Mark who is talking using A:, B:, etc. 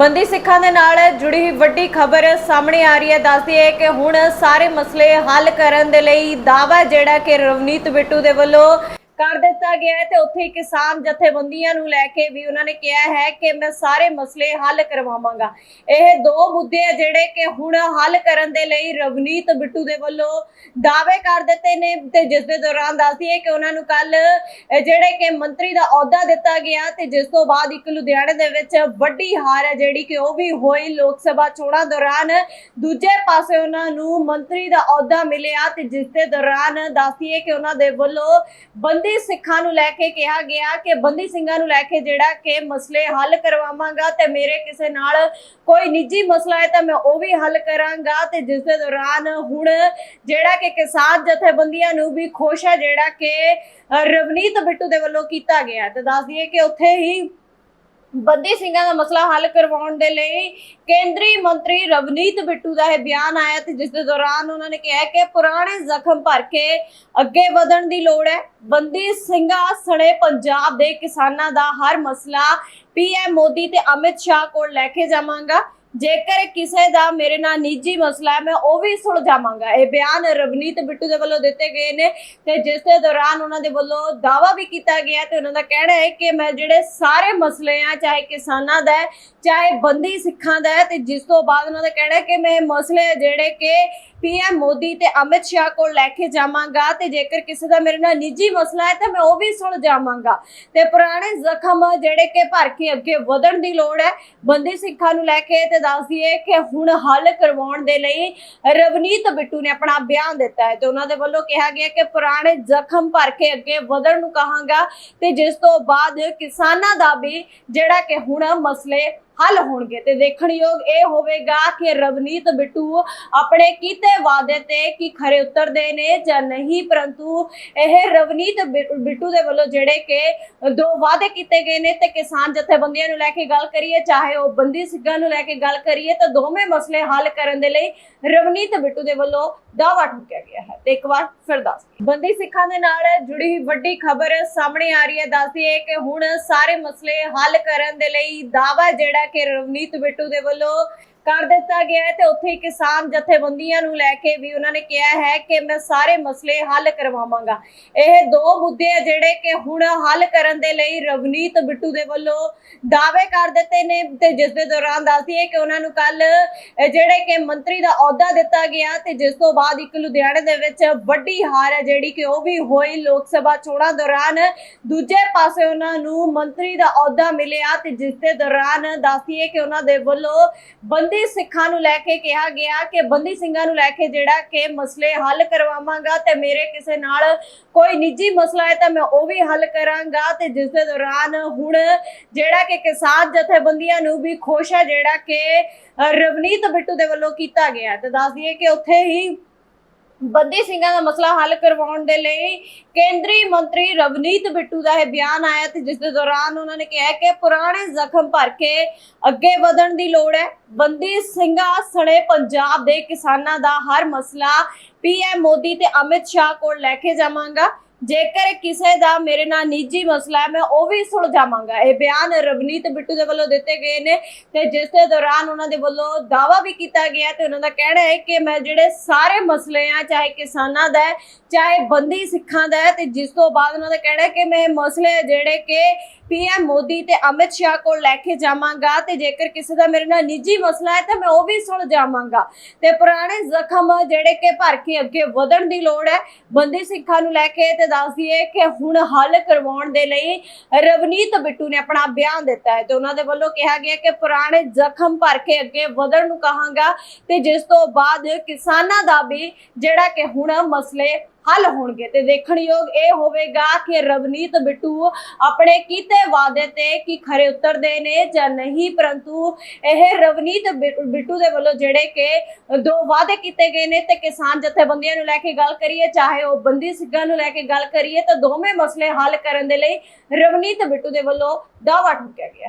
A: ਬੰਦੀ ਸਿੱਖਾਂ ਦੇ ਨਾਲ ਜੁੜੀ ਵੱਡੀ ਖਬਰ ਸਾਹਮਣੇ ਆ ਰਹੀ ਹੈ। ਦੱਸਦੀ ਹੈ ਕਿ ਹੁਣ ਸਾਰੇ ਮਸਲੇ ਹੱਲ ਕਰਨ ਦੇ ਲਈ ਦਾਅਵਾ ਜਿਹੜਾ ਕਿ ਰਵਨੀਤ ਬਿੱਟੂ ਦੇ ਵੱਲੋਂ ਕਰ ਦਿੱਤਾ ਗਿਆ ਹੈ ਤੇ ਉੱਥੇ ਕਿਸਾਨ ਜਥੇਬੰਦੀਆਂ ਨੂੰ ਲੈ ਕੇ ਵੀ ਉਹਨਾਂ ਨੇ ਕਿਹਾ ਹੈ ਕਿ ਮੈਂ ਸਾਰੇ ਮਸਲੇ ਹੱਲ ਕਰਵਾਵਾਂਗਾ। ਇਹ ਦੋ ਮੁੱਦੇ ਆ ਜਿਹੜੇ ਕਿ ਹੁਣ ਹੱਲ ਕਰਨ ਦੇ ਲਈ ਰਵਨੀਤ ਬਿੱਟੂ ਦੇ ਵੱਲੋਂ ਦਾਅਵੇ ਕਰ ਦਿੱਤੇ ਨੇ ਤੇ ਜਿਸ ਦੇ ਦੌਰਾਨ ਦੱਸਦੀ ਹੈ ਕਿ ਉਹਨਾਂ ਨੂੰ ਕੱਲ ਜਿਹੜੇ ਕਿ ਮੰਤਰੀ ਦਾ ਅਹੁਦਾ ਦਿੱਤਾ ਗਿਆ ਤੇ ਜਿਸ ਤੋਂ ਬਾਅਦ ਇੱਕ ਲੁਧਿਆਣੇ ਦੇ ਵਿੱਚ ਵੱਡੀ ਹਾਰ ਹੈ ਜਿਹੜੀ ਕਿ ਉਹ ਵੀ ਹੋਈ ਲੋਕ ਸਭਾ ਚੋਣਾਂ ਦੌਰਾਨ। ਦੂਜੇ ਪਾਸੇ ਉਹਨਾਂ ਨੂੰ ਮੰਤਰੀ ਦਾ ਅਹੁਦਾ ਮਿਲਿਆ ਤੇ ਜਿਸ ਦੇ ਦੌਰਾਨ ਦੱਸਦੀ ਹੈ ਕਿ ਉਹਨਾਂ ਦੇ ਵੱਲੋਂ ਬੰਦੀ ਸਿੱਖਾਂ ਨੂੰ ਲੈ ਕੇ ਕਿਹਾ ਗਿਆ ਕਿ ਬੰਦੀ ਸਿੰਘਾਂ ਨੂੰ ਲੈ ਕੇ ਜਿਹੜਾ ਕਿ ਮਸਲੇ ਹੱਲ ਕਰਵਾਵਾਂਗਾ ਤੇ ਮੇਰੇ ਕਿਸੇ ਨਾਲ ਕੋਈ ਨਿੱਜੀ ਮਸਲਾ ਹੈ ਤਾਂ ਮੈਂ ਉਹ ਵੀ ਹੱਲ ਕਰਾਂਗਾ ਤੇ ਜਿਸ ਦੇ ਦੌਰਾਨ ਹੁਣ ਜਿਹੜਾ ਕਿ ਕਿਸਾਨ ਜਥੇਬੰਦੀਆਂ ਨੂੰ ਵੀ ਖੁਸ਼ ਹੈ ਜਿਹੜਾ ਕਿ ਰਵਨੀਤ ਬਿੱਟੂ ਦੇ ਵੱਲੋਂ ਕੀਤਾ ਗਿਆ ਤੇ ਦੱਸ ਦਈਏ ਕਿ ਉੱਥੇ ਹੀ ਬੰਦੀ ਸਿੰਘਾਂ ਦਾ ਮਸਲਾ ਹੱਲ ਕਰਵਾਉਣ ਦੇ ਲਈ ਕੇਂਦਰੀ ਮੰਤਰੀ ਰਵਨੀਤ ਬਿੱਟੂ ਦਾ ਇਹ ਬਿਆਨ ਆਇਆ ਤੇ ਜਿਸ ਦੇ ਦੌਰਾਨ ਉਹਨਾਂ ਨੇ ਕਿਹਾ ਕਿ ਪੁਰਾਣੇ ਜ਼ਖਮ ਭਰ ਕੇ ਅੱਗੇ ਵਧਣ ਦੀ ਲੋੜ ਹੈ। ਬੰਦੀ ਸਿੰਘਾਂ ਸਣੇ ਪੰਜਾਬ ਦੇ ਕਿਸਾਨਾਂ ਦਾ ਹਰ ਮਸਲਾ ਪੀਐਮ ਮੋਦੀ ਤੇ ਅਮਿਤ ਸ਼ਾਹ ਕੋਲ ਲੈ ਕੇ ਜਾਵਾਂਗਾ। ਜੇਕਰ ਕਿਸੇ ਦਾ ਮੇਰੇ ਨਾਲ ਨਿੱਜੀ ਮਸਲਾ ਹੈ, ਮੈਂ ਉਹ ਵੀ ਸੁਲਝਾਵਾਂਗਾ ਇਹ ਬਿਆਨ ਰਵਨੀਤ ਬਿੱਟੂ ਦੇ ਵੱਲੋਂ ਦਿੱਤੇ ਗਏ ਨੇ ਤੇ ਜਿਸ ਦੇ ਦੌਰਾਨ ਉਹਨਾਂ ਦੇ ਵੱਲੋਂ ਦਾਵਾ ਵੀ ਕੀਤਾ ਗਿਆ ਤੇ ਉਹਨਾਂ ਦਾ ਕਹਿਣਾ ਹੈ ਕਿ ਮੈਂ ਜਿਹੜੇ ਸਾਰੇ ਮਸਲੇ ਆ, ਚਾਹੇ ਕਿਸਾਨਾਂ ਦਾ ਚਾਹੇ ਬੰਦੀ ਸਿੱਖਾਂ ਦਾ ਤੇ ਜਿਸ ਤੋਂ ਬਾਅਦ ਉਹਨਾਂ ਦਾ ਕਹਿਣਾ ਹੈ ਕਿ ਮੈਂ ਇਹ ਮਸਲੇ ਜਿਹੜੇ ਕਿ ਪੀਐਮ ਮੋਦੀ ਤੇ ਅਮਿਤ ਸ਼ਾਹ ਕੋਲ ਲੈ ਕੇ ਜਾਵਾਂਗਾ ਤੇ ਜੇਕਰ ਕਿਸੇ ਦਾ ਮੇਰੇ ਨਾਲ ਨਿੱਜੀ ਮਸਲਾ ਹੈ ਤਾਂ ਮੈਂ ਉਹ ਵੀ ਸੁਲਝਾਵਾਂਗਾ ਤੇ ਪੁਰਾਣੇ ਜ਼ਖਮ ਜਿਹੜੇ ਕਿ ਭਰ ਕੇ ਅੱਗੇ ਵਧਣ ਦੀ ਲੋੜ ਹੈ, ਬੰਦੀ ਸਿੱਖਾਂ ਨੂੰ ਲੈ ਕੇ ਤੇ ਦੱਸ ਦਈਏ ਕਿ ਹੁਣ ਹੱਲ ਕਰਵਾਉਣ ਦੇ ਲਈ ਰਵਨੀਤ ਬਿੱਟੂ ਨੇ ਆਪਣਾ ਬਿਆਨ ਦਿੱਤਾ ਹੈ ਤੇ ਉਹਨਾਂ ਦੇ ਵੱਲੋਂ ਕਿਹਾ ਗਿਆ ਕਿ ਪੁਰਾਣੇ ਜ਼ਖਮ ਭਰ ਕੇ ਅੱਗੇ ਵਧਣ ਨੂੰ ਕਹਾਂਗਾ ਤੇ ਜਿਸ ਤੋਂ ਬਾਅਦ ਕਿਸਾਨਾਂ ਦਾ ਵੀ ਜਿਹੜਾ ਕਿ ਹੁਣ ਮਸਲੇ ਹੱਲ ਹੋਣਗੇ ਤੇ ਦੇਖਣਯੋਗ ਇਹ ਹੋਵੇਗਾ ਕਿ ਰਵਨੀਤ ਬਿੱਟੂ ਆਪਣੇ ਕੀਤੇ ਵਾਅਦੇ ਤੇ ਕੀ ਖਰੇ ਉਤਰਦੇ ਨੇ ਜਾਂ ਨਹੀਂ, ਪਰੰਤੂ ਇਹ ਰਵਨੀਤ ਬਿ- ਬਿੱਟੂ ਦੇ ਵੱਲੋਂ ਜਿਹੜੇ ਕਿ ਦੋ ਵਾਅਦੇ ਕੀਤੇ ਗਏ ਨੇ ਤੇ ਕਿਸਾਨ ਜਥੇਬੰਦੀਆਂ ਨੂੰ ਲੈ ਕੇ ਗੱਲ ਕਰੀਏ, ਚਾਹੇ ਉਹ ਬੰਦੀ ਸਿੰਘਾਂ ਨੂੰ ਲੈ ਕੇ ਗੱਲ ਕਰੀਏ, ਤਾਂ ਦੋਵੇਂ ਮਸਲੇ ਹੱਲ ਕਰਨ ਦੇ ਲਈ ਰਵਨੀਤ ਬਿੱਟੂ ਦੇ ਵੱਲੋਂ ਦਾਅਵਾ ਠੋਕਿਆ ਗਿਆ ਹੈ। ਤੇ ਇੱਕ ਵਾਰ ਫਿਰ ਦੱਸ ਬੰਦੀ ਸਿੱਖਾਂ ਦੇ ਨਾਲ ਜੁੜੀ ਵੱਡੀ ਖਬਰ ਸਾਹਮਣੇ ਆ ਰਹੀ ਹੈ। ਦੱਸਦੀ ਹੈ ਕਿ ਹੁਣ ਸਾਰੇ ਮਸਲੇ ਹੱਲ ਕਰਨ ਦੇ ਲਈ ਦਾਅਵਾ ਜਿਹੜਾ ਕੇ ਰਵਨੀਤ ਬਿੱਟੂ ਦੇ ਵੱਲੋਂ ਕਰ ਦਿੱਤਾ ਗਿਆ ਹੈ ਤੇ ਉੱਥੇ ਕਿਸਾਨ ਜਥੇਬੰਦੀਆਂ ਨੂੰ ਲੈ ਕੇ ਵੀ ਉਹਨਾਂ ਨੇ ਕਿਹਾ ਹੈ ਕਿ ਮੈਂ ਸਾਰੇ ਮਸਲੇ ਹੱਲ ਕਰਵਾਵਾਂਗਾ। ਇਹ ਦੋ ਮੁੱਦੇ ਆ ਜਿਹੜੇ ਕਿ ਹੁਣ ਹੱਲ ਕਰਨ ਦੇ ਲਈ ਰਵਨੀਤ ਬਿੱਟੂ ਦੇ ਵੱਲੋਂ ਦਾਅਵੇ ਕਰ ਦਿੱਤੇ ਨੇ ਤੇ ਜਿਸ ਦੇ ਦੌਰਾਨ ਦੱਸਦੀ ਹੈ ਕਿ ਉਹਨਾਂ ਨੂੰ ਕੱਲ ਜਿਹੜੇ ਕਿ ਮੰਤਰੀ ਦਾ ਅਹੁਦਾ ਦਿੱਤਾ ਗਿਆ ਤੇ ਜਿਸ ਤੋਂ ਬਾਅਦ ਇੱਕ ਲੁਧਿਆਣੇ ਦੇ ਵਿੱਚ ਵੱਡੀ ਹਾਰ ਹੈ ਜਿਹੜੀ ਕਿ ਉਹ ਵੀ ਹੋਈ ਲੋਕ ਸਭਾ ਚੋਣਾਂ ਦੌਰਾਨ। ਦੂਜੇ ਪਾਸੇ ਉਹਨਾਂ ਨੂੰ ਮੰਤਰੀ ਦਾ ਅਹੁਦਾ ਮਿਲਿਆ ਤੇ ਜਿਸ ਦੇ ਦੌਰਾਨ ਦੱਸਦੀ ਹੈ ਕਿ ਉਹਨਾਂ ਦੇ ਵੱਲੋਂ ਬੰਦੀ ਸਿੱਖਾਂ ਨੂੰ ਲੈ ਕੇ ਕਿਹਾ ਗਿਆ ਕਿ ਬੰਦੀ ਸਿੰਘਾਂ ਨੂੰ ਲੈ ਕੇ ਜਿਹੜਾ ਕਿ ਮਸਲੇ ਹੱਲ ਕਰਵਾਵਾਂਗਾ ਤੇ ਮੇਰੇ ਕਿਸੇ ਨਾਲ ਕੋਈ ਨਿੱਜੀ ਮਸਲਾ ਹੈ ਤਾਂ ਮੈਂ ਉਹ ਵੀ ਹੱਲ ਕਰਾਂਗਾ ਤੇ ਜਿਸ ਦੇ ਦੌਰਾਨ ਹੁਣ ਜਿਹੜਾ ਕਿ ਕਿਸਾਨ ਜਥੇਬੰਦੀਆਂ ਨੂੰ ਵੀ ਖੁਸ਼ ਹੈ ਜਿਹੜਾ ਕਿ ਰਵਨੀਤ ਬਿੱਟੂ ਦੇ ਵੱਲੋਂ ਕੀਤਾ ਗਿਆ ਤੇ ਦੱਸ ਦਈਏ ਕਿ ਉੱਥੇ ਹੀ ਬੰਦੀ ਸਿੰਘਾਂ ਦਾ ਮਸਲਾ ਹੱਲ ਕਰਵਾਉਣ ਦੇ ਲਈ ਕੇਂਦਰੀ ਮੰਤਰੀ ਰਵਨੀਤ ਬਿੱਟੂ ਦਾ ਇਹ ਬਿਆਨ ਆਇਆ ਤੇ ਜਿਸ ਦੇ ਦੌਰਾਨ ਉਹਨਾਂ ਨੇ ਕਿਹਾ ਕਿ ਪੁਰਾਣੇ ਜ਼ਖਮ ਭਰ ਕੇ ਅੱਗੇ ਵਧਣ ਦੀ ਲੋੜ ਹੈ। ਬੰਦੀ ਸਿੰਘਾਂ ਸਣੇ ਪੰਜਾਬ ਦੇ ਕਿਸਾਨਾਂ ਦਾ ਹਰ ਮਸਲਾ ਪੀਐਮ ਮੋਦੀ ਤੇ ਅਮਿਤ ਸ਼ਾਹ ਕੋਲ ਲੈ ਕੇ ਜਾਵਾਂਗਾ। ਜੇਕਰ ਕਿਸੇ ਦਾ ਮੇਰੇ ਨਾਲ ਨਿੱਜੀ ਮਸਲਾ ਹੈ, ਮੈਂ ਉਹ ਵੀ ਸੁਲਝਾਵਾਂਗਾ ਇਹ ਬਿਆਨ ਰਵਨੀਤ ਬਿੱਟੂ ਦੇ ਵੱਲੋਂ ਦਿੱਤੇ ਗਏ ਨੇ ਤੇ ਜਿਸ ਦੇ ਦੌਰਾਨ ਉਹਨਾਂ ਦੇ ਵੱਲੋਂ ਦਾਵਾ ਵੀ ਕੀਤਾ ਗਿਆ ਤੇ ਉਹਨਾਂ ਦਾ ਕਹਿਣਾ ਹੈ ਕਿ ਮੈਂ ਜਿਹੜੇ ਸਾਰੇ ਮਸਲੇ ਆ, ਚਾਹੇ ਕਿਸਾਨਾਂ ਦਾ ਚਾਹੇ ਬੰਦੀ ਸਿੱਖਾਂ ਦਾ ਤੇ ਜਿਸ ਤੋਂ ਬਾਅਦ ਉਹਨਾਂ ਦਾ ਕਹਿਣਾ ਹੈ ਕਿ ਮੈਂ ਇਹ ਮਸਲੇ ਜਿਹੜੇ ਕਿ ਪੀਐਮ ਮੋਦੀ ਤੇ ਅਮਿਤ ਸ਼ਾਹ ਕੋਲ ਲੈ ਕੇ ਜਾਵਾਂਗਾ ਤੇ ਜੇਕਰ ਕਿਸੇ ਦਾ ਮੇਰੇ ਨਾਲ ਨਿੱਜੀ ਮਸਲਾ ਹੈ ਤਾਂ ਮੈਂ ਉਹ ਵੀ ਸੁਲਝਾਵਾਂਗਾ ਤੇ ਪੁਰਾਣੇ ਜ਼ਖਮ ਜਿਹੜੇ ਕਿ ਭਰ ਕੇ ਅੱਗੇ ਵਧਣ ਦੀ ਲੋੜ ਹੈ, ਬੰਦੀ ਸਿੱਖਾਂ ਨੂੰ ਲੈ ਕੇ ਤੇ ਦੱਸ ਦਈਏ ਕਿ ਹੁਣ ਹੱਲ ਕਰਵਾਉਣ ਦੇ ਲਈ ਰਵਨੀਤ ਬਿੱਟੂ ਨੇ ਆਪਣਾ ਬਿਆਨ ਦਿੱਤਾ ਹੈ ਤੇ ਉਹਨਾਂ ਦੇ ਵੱਲੋਂ ਕਿਹਾ ਗਿਆ ਕਿ ਪੁਰਾਣੇ ਜ਼ਖਮ ਭਰ ਕੇ ਅੱਗੇ ਵਧਣ ਨੂੰ ਕਹਾਂਗਾ ਤੇ ਜਿਸ ਤੋਂ ਬਾਅਦ ਕਿਸਾਨਾਂ ਦਾ ਵੀ ਜਿਹੜਾ ਕਿ ਹੁਣ ਮਸਲੇ ਹੱਲ ਹੋਣਗੇ ਤੇ ਦੇਖਣਯੋਗ ਇਹ ਹੋਵੇਗਾ ਕਿ ਰਵਨੀਤ ਬਿੱਟੂ ਆਪਣੇ ਕੀਤੇ ਵਾਅਦੇ ਤੇ ਕੀ ਖਰੇ ਉਤਰਦੇ ਨੇ ਜਾਂ ਨਹੀਂ, ਪਰੰਤੂ ਇਹ ਰਵਨੀਤ ਬਿ- ਬਿੱਟੂ ਦੇ ਵੱਲੋਂ ਜਿਹੜੇ ਕਿ ਦੋ ਵਾਅਦੇ ਕੀਤੇ ਗਏ ਨੇ ਤੇ ਕਿਸਾਨ ਜਥੇਬੰਦੀਆਂ ਨੂੰ ਲੈ ਕੇ ਗੱਲ ਕਰੀਏ, ਚਾਹੇ ਉਹ ਬੰਦੀ ਸਿੰਘਾਂ ਨੂੰ ਲੈ ਕੇ ਗੱਲ ਕਰੀਏ, ਤਾਂ ਦੋਵੇਂ ਮਸਲੇ ਹੱਲ ਕਰਨ ਦੇ ਲਈ ਰਵਨੀਤ ਬਿੱਟੂ ਦੇ ਵੱਲੋਂ ਦਾਅਵਾ ਠੋਕਿਆ ਗਿਆ